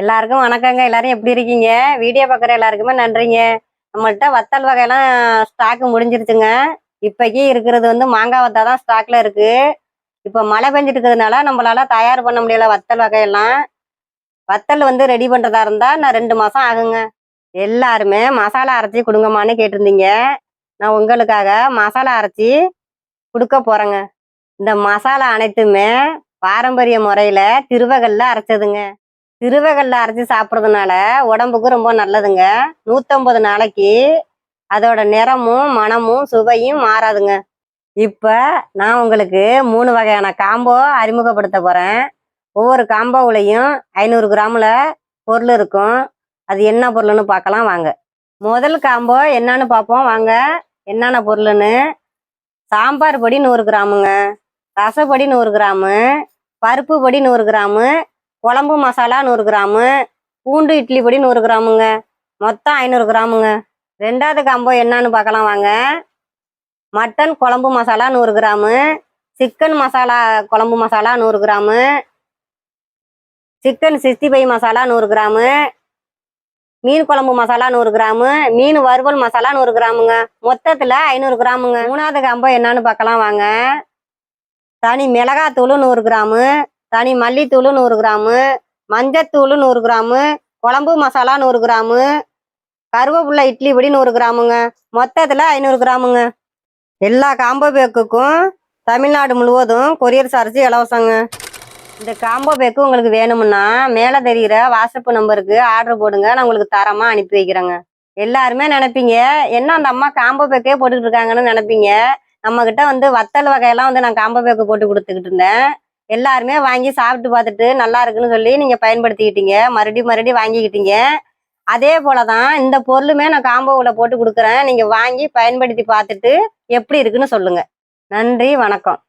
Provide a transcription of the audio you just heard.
எல்லாருக்கும் வணக்கங்க. எல்லாரும் எப்படி இருக்கீங்க? வீடியோ பார்க்குற எல்லாருக்குமே நன்றிங்க. நம்மள்கிட்ட வத்தல் வகையெல்லாம் ஸ்டாக்கு முடிஞ்சிருச்சுங்க. இப்போக்கி இருக்கிறது வந்து மாங்காய் வத்தா தான் ஸ்டாக்ல இருக்கு. இப்போ மழை பெஞ்சிட்டு இருக்கிறதுனால நம்மளால தயார் பண்ண முடியல வத்தல் வகையெல்லாம். வத்தல் வந்து ரெடி பண்ணுறதா இருந்தால் நான் ரெண்டு மாதம் ஆகுங்க. எல்லாருமே மசாலா அரைச்சி கொடுங்கம்மான்னு கேட்டிருந்தீங்க. நான் உங்களுக்காக மசாலா அரைச்சி கொடுக்க போகிறேங்க இந்த மசாலா அனைத்துமே பாரம்பரிய முறையில் திருவகல்ல அரைச்சதுங்க. திருவகல்ல அரைச்சி சாப்பிட்றதுனால உடம்புக்கு ரொம்ப நல்லதுங்க. நூற்றம்பது நாளைக்கு அதோட நிறமும் மனமும் சுவையும் மாறாதுங்க. இப்போ நான் உங்களுக்கு மூணு வகையான காம்போ அறிமுகப்படுத்த போகிறேன் ஒவ்வொரு காம்போவுலையும் ஐநூறு கிராமில் பொருள் இருக்கும். அது என்ன பொருள்னு பார்க்கலாம் வாங்க. முதல் காம்போ என்னன்னு பார்ப்போம் வாங்க. என்னென்ன பொருள்னு? சாம்பார் பொடி நூறு கிராமுங்க. ரசப்பொடி நூறு கிராமு. பருப்பு பொடி நூறு கிராமு. குழம்பு மசாலா நூறு கிராமு பூண்டு இட்லி பொடி நூறு கிராமுங்க. மொத்தம் ஐநூறு கிராமுங்க. ரெண்டாவது காம்போ என்னன்னு பார்க்கலாம் வாங்க. மட்டன் குழம்பு மசாலா நூறு கிராமு சிக்கன் மசாலா குழம்பு மசாலா நூறு gram chicken sixty five masala நூறு கிராமு மீன் குழம்பு மசாலா நூறு கிராமு மீன் வறுவல் மசாலா நூறு கிராமுங்க. மொத்தத்தில் ஐநூறு கிராமுங்க. மூணாவது காம்போ என்னன்னு பார்க்கலாம் வாங்க. தனி மிளகாத்தூள் நூறு கிராமு தனி மல்லித்தூள் நூறு கிராமு மஞ்சத்தூள் நூறு கிராமு குழம்பு மசாலா நூறு கிராமு கருவேப்பிலை இட்லி பொடி நூறு கிராமுங்க. மொத்தத்தில் ஐநூறு கிராமுங்க. எல்லா காம்போ பேக்குக்கும் தமிழ்நாடு முழுவதும் கொரியர் சார்ஜ் இலவசங்க. இந்த காம்போ பேக்கு உங்களுக்கு வேணும்னா மேலே தெரிகிற வாட்ஸ்அப் நம்பருக்கு ஆர்டர் போடுங்க. நான் உங்களுக்கு தரமாக அனுப்பி வைக்கிறேங்க. எல்லாருமே நினைப்பீங்க என்ன அந்த அம்மா காம்போ பேக்கே போட்டுக்கிட்டு இருக்காங்கன்னு நினைப்பீங்க. நம்மக்கிட்ட வந்து வத்தல் வகையெல்லாம் வந்து நான் காம்போ பேக்கு போட்டு கொடுத்துக்கிட்டு இருந்தேன். எல்லாருமே வாங்கி சாப்பிட்டு பார்த்துட்டு நல்லா இருக்குன்னு சொல்லி நீங்க பயன்படுத்திக்கிட்டீங்க. மறுபடியும் மறுபடியும் வாங்கிக்கிட்டீங்க. அதே போலதான் இந்த பொருளுமே நான் காம்போவில் போட்டு கொடுக்குறேன். நீங்க வாங்கி பயன்படுத்தி பார்த்துட்டு எப்படி இருக்குன்னு சொல்லுங்க. நன்றி வணக்கம்.